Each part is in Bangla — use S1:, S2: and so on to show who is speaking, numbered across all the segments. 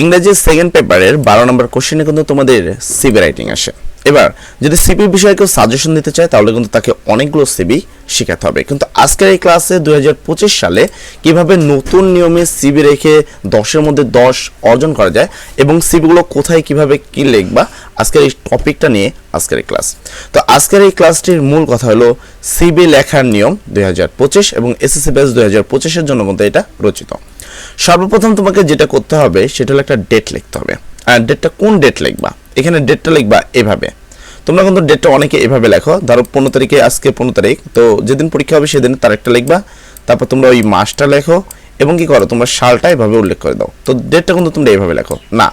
S1: ইংরেজির সেকেন্ড পেপারের বারো নম্বর কোশ্চেনে কিন্তু তোমাদের সিবি রাইটিং আসে। এবার, যদি সিবি বিষয়ে কেউ সাজেশন দিতে চায়, তাহলে কিন্তু তাকে অনেকগুলো সিবি শেখাতে হবে। কিন্তু আজকের এই ক্লাসে দু হাজার পঁচিশ সালে কীভাবে নতুন নিয়মে সিবি রেখে দশের মধ্যে দশ অর্জন করা যায় এবং সিবিগুলো কোথায় কীভাবে কি লিখবা, আজকের এই টপিকটা নিয়ে আজকের এই ক্লাস তো আজকের এই ক্লাসটির মূল কথা হলো সিবি লেখার নিয়ম দু হাজার পঁচিশ এবং এসএসসি ব্যাচ দুই হাজার জন্য কিন্তু এটা রচিত। সর্বপ্রথম তোমাকে যেটা করতে হবে, সেটা হলো একটা ডেট লিখতে হবে। ডেটটা কোন ডেট লিখবা? এখানে ডেটটা লিখবা এভাবে। তোমরা কিন্তু ডেটটা অনেকে এভাবে লেখো। ধরো পনেরো তারিখে, আজকে পনেরো তারিখ। তো যেদিন পরীক্ষা হবে সেদিন তারিখটা লিখবা। তারপর তোমরা ওই মাসটা লেখো এবং কি করো, তোমরা সালটা এভাবে উল্লেখ করে দাও। তো ডেটটা কিন্তু তোমরা এভাবে লেখো। না,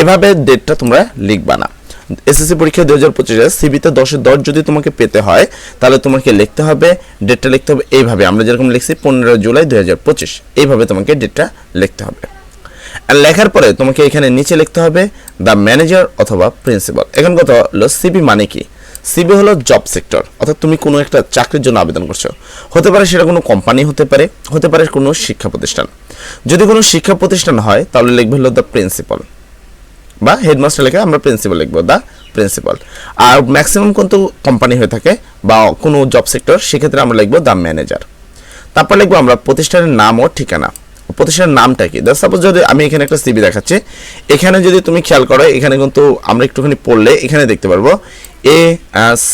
S1: এভাবে ডেটটা তোমরা লিখবা না। এসএসসি পরীক্ষা দু হাজার পঁচিশে সিবিতে দশে দশ যদি তোমাকে পেতে হয়, তাহলে তোমাকে লিখতে হবে ডেটটা লিখতে হবে এইভাবে আমরা যেরকম লিখছি পনেরো জুলাই দু হাজার পঁচিশ। এইভাবে তোমাকে ডেটটা লিখতে হবে। আর লেখার পরে তোমাকে এখানে নিচে লিখতে হবে দ্য ম্যানেজার অথবা প্রিন্সিপাল এখন কথা হলো সিবি মানে কি? সিবি হলো জব সেক্টর অর্থাৎ তুমি কোনো একটা চাকরির জন্য আবেদন করছ। হতে পারে সেটা কোনো কোম্পানি হতে পারে হতে পারে কোনো শিক্ষা প্রতিষ্ঠান। যদি কোনো শিক্ষা প্রতিষ্ঠান হয়, তাহলে লিখবে হলো দ্য প্রিন্সিপাল বা হেডমাস্টার লেখা আমরা প্রিন্সিপাল লিখব দ্য প্রিন্সিপাল আর ম্যাক্সিমাম কিন্তু কোম্পানি হয়ে থাকে বা কোনো জব সেক্টর সেক্ষেত্রে আমরা লিখব দ্য ম্যানেজার তারপর লিখব আমরা প্রতিষ্ঠানের নাম ও ঠিকানা। প্রতিষ্ঠানের নামটা কি? সাপোজ যদি আমি এখানে একটা সিবি দেখাচ্ছি, এখানে যদি তুমি খেয়াল করো, এখানে কিন্তু আমরা একটুখানি পড়লে এখানে দেখতে পারব, এ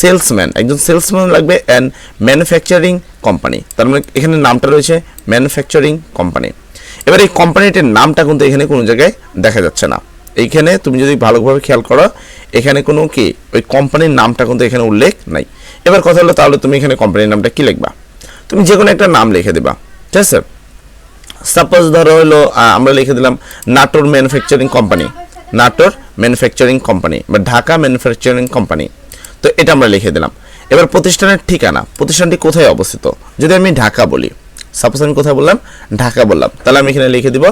S1: সেলসম্যান একজন সেলসম্যান লাগবে অ্যান্ড ম্যানুফ্যাকচারিং কোম্পানি তার মানে এখানে নামটা রয়েছে ম্যানুফ্যাকচারিং কোম্পানি এবার এই কোম্পানিটির নামটা কিন্তু এখানে কোনো জায়গায় দেখা যাচ্ছে না। এইখানে তুমি যদি ভালোভাবে খেয়াল করো, এখানে কোনো কি, ওই কোম্পানির নামটা কিন্তু এখানে উল্লেখ নাই। এবার কথা হলো তাহলে তুমি এখানে কোম্পানির নামটা কি লিখবা? তুমি যে কোনো একটা নাম লিখে দেবা। ঠিক আছে? সাপোজ ধরো হলো আমরা লিখে দিলাম Natore manufacturing company. Natore manufacturing company বা ঢাকা ম্যানুফ্যাকচারিং কোম্পানি। তো এটা আমরা লিখে দিলাম। এবার প্রতিষ্ঠানের ঠিকানা, প্রতিষ্ঠানটি কোথায় অবস্থিত? যদি আমি ঢাকা বলি, সাপোজ আমি কোথায় বললাম? ঢাকা বললাম। তাহলে আমি এখানে লিখে দিব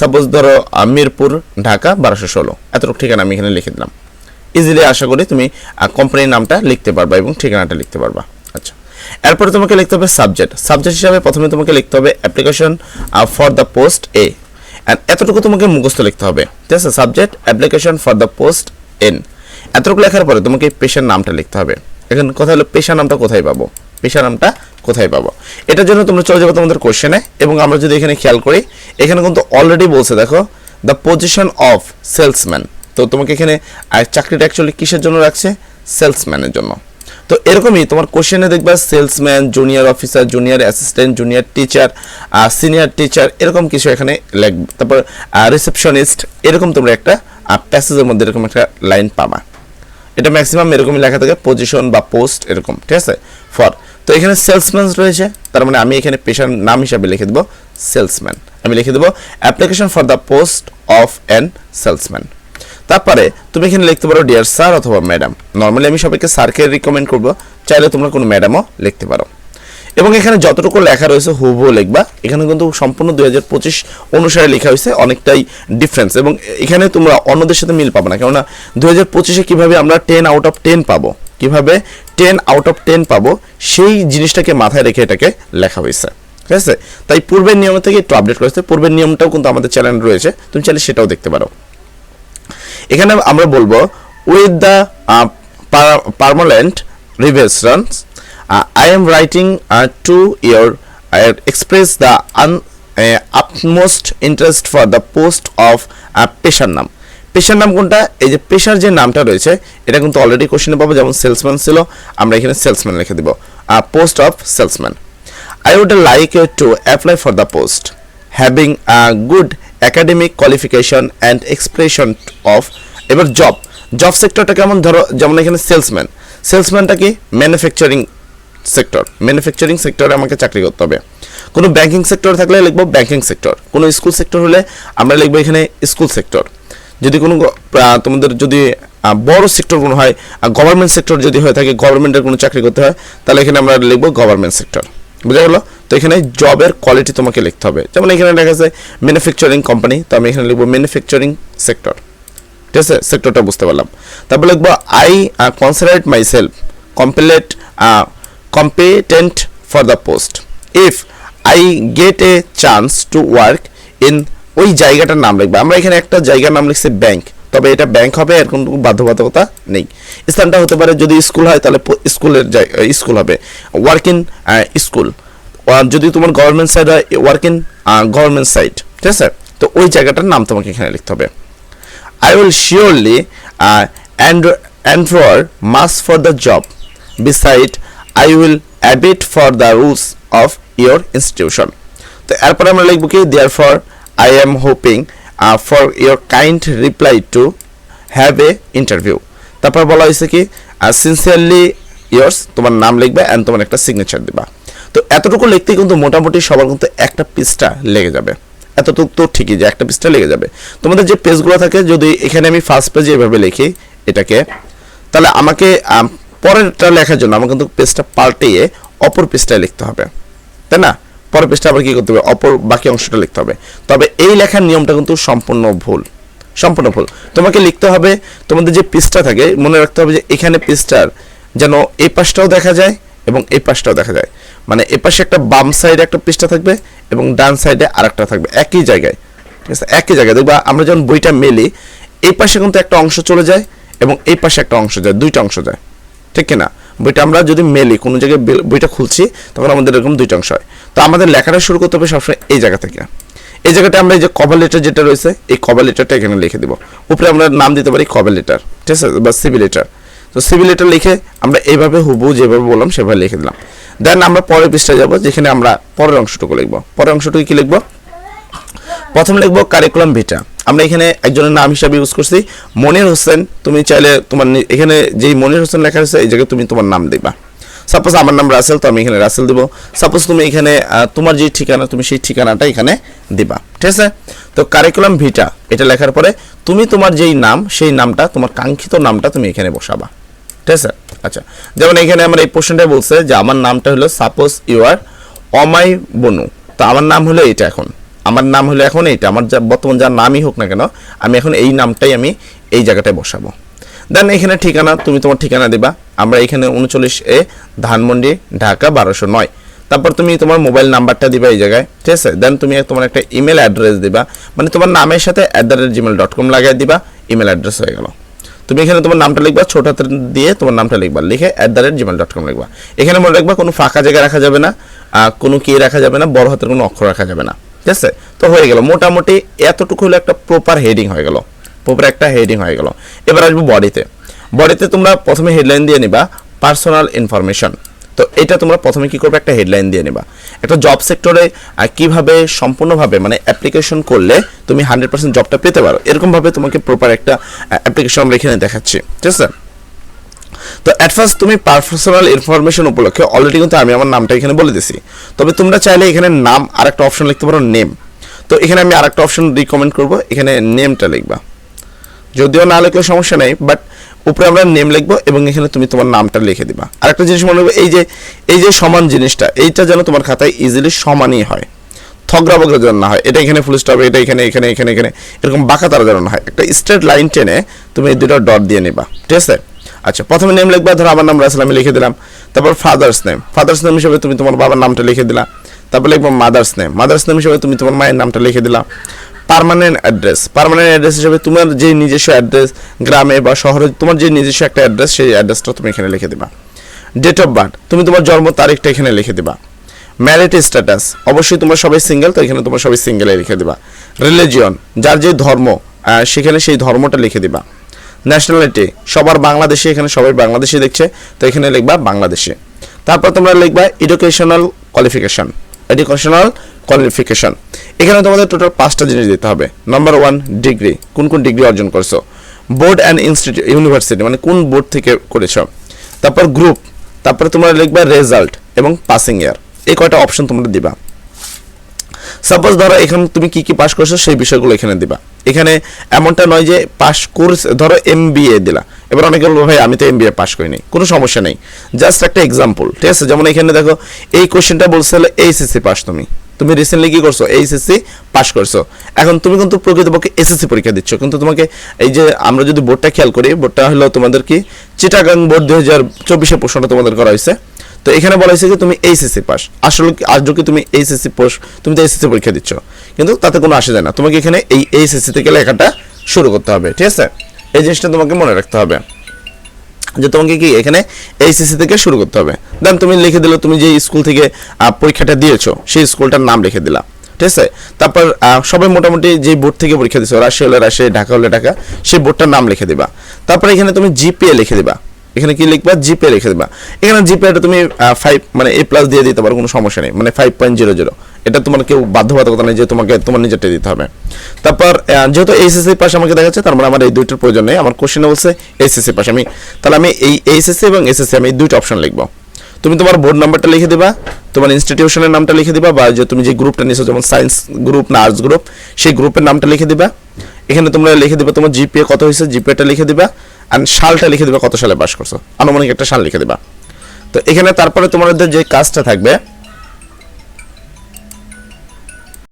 S1: সাপোজ ধরো মিরপুর, ঢাকা, বারোশো ষোলো। এতটুকু ঠিকানা আমি এখানে লিখে দিলাম। ইজিলি আশা করি তুমি কোম্পানির নামটা লিখতে পারবা এবং ঠিকানাটা লিখতে পারবা। আচ্ছা। এরপরে তোমাকে লিখতে হবে সাবজেক্ট। সাবজেক্ট হিসাবে প্রথমে তোমাকে লিখতে হবে application for the post a এতটুকু তোমাকে মুখস্থ লিখতে হবে। ঠিক আছে? Subject application for the post an এতটুকু লেখার পরে তোমাকে পেশার নামটা লিখতে হবে। এখন কথা হলো, পেশার নামটা কোথায় পাবো? পেশার নামটা কোথায় পাবো? এটার জন্য তোমরা চলে যাব তোমাদের কোশ্চেনে এবং আমরা যদি এখানে খেয়াল করি, এখানে কিন্তু অলরেডি বলছে, দেখো দ্য পজিশন অফ সেলসম্যান তো তোমাকে এখানে চাকরিটা অ্যাকচুয়ালি কিসের জন্য রাখছে? সেলসম্যানের জন্য। তো এরকমই তোমার কোশ্চেনে দেখবা salesman junior officer junior assistant junior teacher senior teacher এরকম কিছু এখানে লাগবে তারপর রিসেপশনিস্ট এরকম তোমরা একটা প্যাসেজের মধ্যে এরকম একটা লাইন পাবা। এটা ম্যাক্সিমাম এরকমই লেখা থাকে পজিশন বা পোস্ট এরকম, ঠিক আছে? ফর তো এখানে সেলসম্যান রয়েছে, তার মানে আমি এখানে পেশার নাম হিসাবে লিখে দেবো সেলসম্যান আমি লিখে দেবো application for the post of an salesman তারপরে তুমি এখানে লিখতে পারো ডিয়ার স্যার অথবা ম্যাডাম নর্মালি আমি সবাইকে স্যারকে রিকমেন্ড করব, চাইলে তোমরা কোনো ম্যাডামও লিখতে পারো। এবং এখানে যতটুকু লেখা রয়েছে, হুবহু লিখবা। এখানে কিন্তু সম্পূর্ণ দুই হাজার পঁচিশ অনুসারে লেখা হয়েছে, অনেকটাই ডিফারেন্স এবং এখানে তোমরা অন্যদের সাথে মিল পাবো না, কেননা দুই হাজার পঁচিশে কীভাবে আমরা টেন আউট অফ টেন পাবো, কীভাবে টেন আউট অফ টেন পাবো, সেই জিনিসটাকে মাথায় রেখে এটাকে লেখা হয়েছে। ঠিক আছে? তাই পূর্বের নিয়ম থেকে একটু আপডেট করেছে পূর্বের নিয়মটাও কিন্তু আমাদের চ্যানেল রয়েছে। তুমি চাইলে সেটাও দেখতে পারো। এখানে আমরা বলব with the permanent revisions I am writing to your express the an upmost interest for the post of পেশার নাম পেশার নাম কোনটা? এই যে পেশার যে নামটা রয়েছে, এটা কিন্তু অলরেডি কোশ্চেনে পাবো, যেমন সেলসম্যান ছিল, আমরা এখানে সেলসম্যান লিখে দিব। Post of salesman I would like to apply for the post, having a academic qualification and expression of, এবার জব জব সেক্টরটা কেমন? ধরো, যেমন এখানে সেলসম্যান সেলসম্যানটা কি? ম্যানুফ্যাকচারিং সেক্টর ম্যানুফ্যাকচারিং সেক্টরে আমাকে চাকরি করতে হবে। কোনো ব্যাংকিং সেক্টর থাকলে লিখব ব্যাংকিং সেক্টর কোনো স্কুল সেক্টর হলে আমরা লিখব এখানে স্কুল সেক্টর যদি কোনো তোমাদের যদি বড় সেক্টর কোনো হয় গভর্নমেন্ট সেক্টর যদি হয়ে থাকে গভর্নমেন্টের কোনো চাকরি করতে হয়, তাহলে এখানে আমরা লিখব গভর্নমেন্ট সেক্টর বুঝা গেল? তো এখানে জবের কোয়ালিটি তোমাকে লিখতে হবে। যেমন এখানে লেখা আছে ম্যানুফ্যাকচারিং কোম্পানি তো আমি এখানে লিখব ম্যানুফ্যাকচারিং সেক্টর ঠিক আছে? সেক্টরটা বুঝতে পারলাম। তারপর লিখব I considerate my self complete competent for the post if I get a chance to work in ওই জায়গাটার নাম লিখবে। আমরা এখানে একটা জায়গার নাম লিখছি ব্যাংক তবে এটা ব্যাংক হবে, এর কোনো বাধ্যবাধকতা নেই। স্থানটা হতে পারে যদি স্কুল হয়, তাহলে স্কুলের স্কুল হবে। ওয়ার্কিং স্কুল আর যদি তোমার গভর্নমেন্ট সাইড হয় ওয়ার্ক ইন গভর্নমেন্ট সাইট ঠিক আছে? তো ওই জায়গাটার নাম তোমাকে এখানে লিখতে হবে। I will surely uh, and- enroll mass for the job. Beside, I will abide for the rules of your তো এরপর আমরা লিখব কি therefore I am hoping for your kind reply to have a interview তারপর বলা হয়েছে কি সিনসিয়ারলি ইয়ার্স তোমার নাম লিখবে অ্যান্ড তোমার একটা সিগনেচার দিবা। তো এতটুকু লিখতে কিন্তু মোটামুটি সবার কিন্তু একটা পিসটা লেগে যাবে। এতটুকু তো ঠিকই যে একটা পিসটা লেগে যাবে। তোমাদের যে পেজগুলো থাকে, যদি এখানে আমি ফার্স্ট পেজে এভাবে লিখি, এটাকে, তাহলে আমাকে পরেরটা লেখার জন্য আমাকে কিন্তু পেজটা পাল্টিয়ে অপর পেজটায় লিখতে হবে। তাই না? পরের পেজটা আবার কি করতে হবে? অপর বাকি অংশটা লিখতে হবে। তবে এই লেখার নিয়মটা কিন্তু সম্পূর্ণ ভুল। সম্পূর্ণ ভুল। তোমাকে লিখতে হবে, তোমাদের যে পিসটা থাকে, মনে রাখতে হবে যে এখানে পিসটার যেন এই পাশটাও দেখা যায় এবং এই পাশটাও দেখা যায়। মানে এ পাশে একটা বাম সাইডে একটা পৃষ্ঠা থাকবে এবং ডান সাইডে আরেকটা থাকবে, একই জায়গায়। ঠিক আছে? একই জায়গায়। দেখবা, আমরা যখন বইটা মেলি এই পাশে কিন্তু একটা অংশ চলে যায় এবং এই পাশে একটা অংশ যায়, দুইটা অংশ যায়। ঠিক কিনা? বইটা আমরা যদি মেলি, কোনো জায়গায় বইটা খুলছি, তখন আমাদের এরকম দুইটা অংশ হয়। তো আমাদের লেখাটা শুরু করতে হবে সবসময় এই জায়গা থেকে। এই জায়গাটা আমরা এই যে কভার লেটার যেটা রয়েছে, এই কভার লেটারটা এখানে লিখে দেবো। উপরে আমরা নাম দিতে পারি কভার লেটার ঠিক আছে? বা সিভি লেটার তো সিভি লেটার লিখে আমরা এইভাবে হুবু যেভাবে বললাম, সেভাবে লিখে দিলাম। দেন আমরা পরের পৃষ্ঠায় যাব, যেখানে আমরা পরের অংশটুকু লিখব। পরের অংশটুকু কি লিখব? প্রথম লিখব কারিকুলাম ভিটা আমরা এখানে একজনের নাম হিসাবে ইউজ করছি। মনির হোসেন, তুমি চাইলে তোমার এখানে যেই মনির হোসেন লেখা আছে এই জায়গায় তুমি তোমার নাম দিবা। সাপোজ আমার নাম রাসেল, তো আমি এখানে রাসেল দিব। সাপোজ তুমি এখানে তোমার যে ঠিকানা, তুমি সেই ঠিকানাটা এখানে দিবা। ঠিক আছে? তো কারিকুলাম ভিটা এটা লেখার পরে তুমি তোমার যেই নাম, সেই নামটা, তোমার কাঙ্ক্ষিত নামটা তুমি এখানে বসাবা। ঠিক আছে? আচ্ছা যেমন এখানে আমার এই পোর্শনটাই বলছে যে আমার নামটা হলো সাপোজ ইউ আর অমাই বনু। তো আমার নাম হলো এটা এখন। আমার নাম হলো এখন এইটা। আমার যা বর্তমান যার নামই হোক না কেন, আমি এখন এই নামটাই আমি এই জায়গাটায় বসাবো। দেন এখানে ঠিকানা, তুমি তোমার ঠিকানা দিবা। আমরা এখানে উনচল্লিশ এ ধানমন্ডি, ঢাকা বারোশো নয়। তারপর তুমি তোমার মোবাইল নাম্বারটা দিবা এই জায়গায়, ঠিক আছে? দেন তুমি তোমার একটা ইমেল অ্যাড্রেস দিবা। মানে তোমার নামের সাথে at the rate Gmail dot com লাগাই দিবা। ইমেল অ্যাড্রেস হয়ে গেল। তুমি এখানে তোমার নামটা লিখবা, ছোট হাতের দিয়ে তোমার নামটা লিখবা। লিখে at the rate Gmail dot com লিখবা। এখানে মনে রাখবা, কোনো ফাঁকা জায়গা রাখা যাবে না কোনো কে রাখা যাবে না, বড় হাতের কোনো অক্ষর রাখা যাবে না। ঠিক আছে? তো হয়ে গেল। মোটামুটি এতটুকু হলো একটা প্রপার হেডিং হয়ে গেল। প্রপার একটা হেডিং হয়ে গেল। এবার আসব বডিতে বডিতে তোমরা প্রথমে হেডলাইন দিয়ে নিবা পার্সোনাল ইনফরমেশন তো এটা তোমরা প্রথমে কি করবে? একটা হেডলাইন দিয়ে নিবা। একটা জব সেক্টরে কীভাবে সম্পূর্ণভাবে মানে অ্যাপ্লিকেশন করলে তুমি হান্ড্রেড পার্সেন্ট জবটা পেতে পারো। এরকমভাবে তোমাকে প্রপার একটা অ্যাপ্লিকেশন আমরা এখানে দেখাচ্ছি। ঠিক আছে? তো অ্যাট ফার্স্ট তুমি পার্সোনাল ইনফরমেশন উপলক্ষে অলরেডি কিন্তু আমি আমার নামটা এখানে বলে দিছি। তবে তোমরা চাইলে এখানে নাম আর একটা অপশন লিখতে পারো নেম তো এখানে আমি আর একটা অপশন রিকমেন্ড করব। এখানে নেমটা লিখবা। যদিও না লিখলে সমস্যা নেই বাট উপরে আমরা নেম লিখব এবং এখানে তুমি তোমার নামটা লিখে দিবা। আর একটা জিনিস মনে রাখবে এই যে এই যে সমান জিনিসটা, এইটা যেন তোমার খাতায় ইজিলি সমানই হয়। থগরা বগরা যেন না হয়, এটা এখানে ফুল স্টপ এটা এখানে এখানে এখানে এখানে, এরকম বাঁকা তারা যেন না হয়। একটা স্ট্রেট লাইন টেনে তুমি এই দুটো ডট দিয়ে নিবা, ঠিক আছে? আচ্ছা প্রথমে নেম লিখবা, ধরো আমার নাম রাসেল, আমি লিখে দিলাম। তারপর ফাদার্স নেম ফাদার্স নেম হিসেবে তুমি তোমার বাবার নামটা লিখে দিলা। তারপর লিখব মাদার্স নেম মাদার্স নেম হিসেবে তুমি তোমার মায়ের নামটা লিখে দিলা। পার্মানেন্ট অ্যাড্রেস পার্মানেন্ট অ্যাড্রেস হিসেবে তোমার যে নিজস্ব অ্যাড্রেস গ্রামে বা শহরে, তোমার যে নিজস্ব একটা অ্যাড্রেস সেই অ্যাড্রেসটা তুমি এখানে লিখে দিবা। ডেট অফ বার্থ তুমি তোমার জন্ম তারিখটা এখানে লিখে দিবা। ম্যারিড স্ট্যাটাস অবশ্যই তোমরা সবাই সিঙ্গেল তো এখানে তোমরা সবাই সিঙ্গেলে লিখে দিবা। রিলিজিয়ন যার যে ধর্ম সেখানে সেই ধর্মটা লিখে দিবা। ন্যাশনালিটি সবার বাংলাদেশি, এখানে সবাই বাংলাদেশি দেখছে, তো এখানে লিখবা বাংলাদেশে। তারপর তোমরা লিখবা এডুকেশনাল কোয়ালিফিকেশন এডুকেশনাল কোয়ালিফিকেশন এখানে তোমাদের টোটাল পাঁচটা জিনিস দিতে হবে। নাম্বার ওয়ান ডিগ্রি কোন কোন ডিগ্রি অর্জন করছ? বোর্ড অ্যান্ড ইনস্টিটিউট ইউনিভার্সিটি মানে কোন বোর্ড থেকে করেছ? তারপর গ্রুপ তারপরে তোমরা লিখবা রেজাল্ট এবং পাসিং ইয়ার এই কয়টা অপশন তোমরা দিবা। সাপোজ ধরো এখানে তুমি কি কি পাস করছ, সেই বিষয়গুলো এখানে দিবা। এখানে এমনটা নয় যে পাস কোর্স ধরো এম দিলা। এবার অনেকে বলব, ভাই, আমি তো এম বিএ পাস করিনি। কোনো সমস্যা নেই। জাস্ট একটা এক্সাম্পল ঠিক আছে? যেমন এখানে দেখো, এই কোশ্চেনটা বলছে হলো এইচএসসি পাস তুমি। তুমি রিসেন্টলি কি করছ? এইচএসসি পাস করছ। এখন তুমি কিন্তু প্রকৃতপক্ষে এসএসসি পরীক্ষা দিচ্ছ। কিন্তু তোমাকে এই যে আমরা যদি বোর্ডটা খেয়াল করি, বোর্ডটা হলো তোমাদের কি? চিটাগাং বোর্ড দুই হাজার চব্বিশে প্রশ্নটা তোমাদের করা হয়েছে। তো এখানে বলা হয়েছে যে তুমি এইচএসসি পাস আসলে আজও কি তুমি এইচএসসি পাস তুমি তো এইচএসসি পরীক্ষা দিচ্ছ। কিন্তু তাতে কোনো আসে যায় না। তোমাকে এখানে এই এইচএসসি থেকে লেখাটা শুরু করতে হবে। ঠিক আছে? এই জিনিসটা তোমাকে মনে রাখতে হবে। যে তোমাকে কি এখানে এইচএসসি থেকে শুরু করতে হবে। দেন তুমি লিখে দিলে, তুমি যে স্কুল থেকে পরীক্ষাটা দিয়েছ, সেই স্কুলটার নাম লিখে দিলা। ঠিক আছে? তারপর সবাই মোটামুটি যে বোর্ড থেকে পরীক্ষা দিছো রাশিয়া হলে রাশিয়া ঢাকা হলে ঢাকা, সেই বোর্ডটার নাম লিখে দিবা। তারপর এখানে তুমি জিপিএ লিখে দিবা। এখানে কি লিখবা? জিপিএ লিখে দিবা। এখানে জিপিএটা তুমি ফাইভ মানে এ প্লাস দিয়ে দিতে পারো, কোনো সমস্যা নেই। মানে ফাইভ পয়েন্ট জিরো জিরো এটা তোমার কেউ বাধ্যবাধকতা নেই যে তোমাকে, তোমার নিজেরটা দিতে হবে। তারপর যেহেতু এইচএসসি পাশে আমাকে দেখাচ্ছে, তার মানে আমার এই দুইটার প্রয়োজন নেই। আমার কোশ্চেনে বলছে এইচএসসি পাশে। আমি, তাহলে আমি এই এইচএসসি এবং এসএসসি আমি এই দুইটা অপশন লিখব। তুমি তোমার বোর্ড নাম্বারটা লিখে দিবা, তোমার ইনস্টিটিউশনের নামটা লিখে দিবা, বা যে তুমি যে গ্রুপটা নিয়েছো যেমন সায়েন্স গ্রুপ না আর্টস গ্রুপ সেই গ্রুপের নামটা লিখে দিবা। এখানে তোমরা লিখে দিবা, তোমার জিপিএ কত হয়েছে? জিপিএটা লিখে দিবা। আর সালটা লিখে দেবে কত সালে পাস করছ? আনুমানিক একটা সাল লিখে দেবা। তো এখানে তারপরে তোমাদের যে কাজটা থাকবে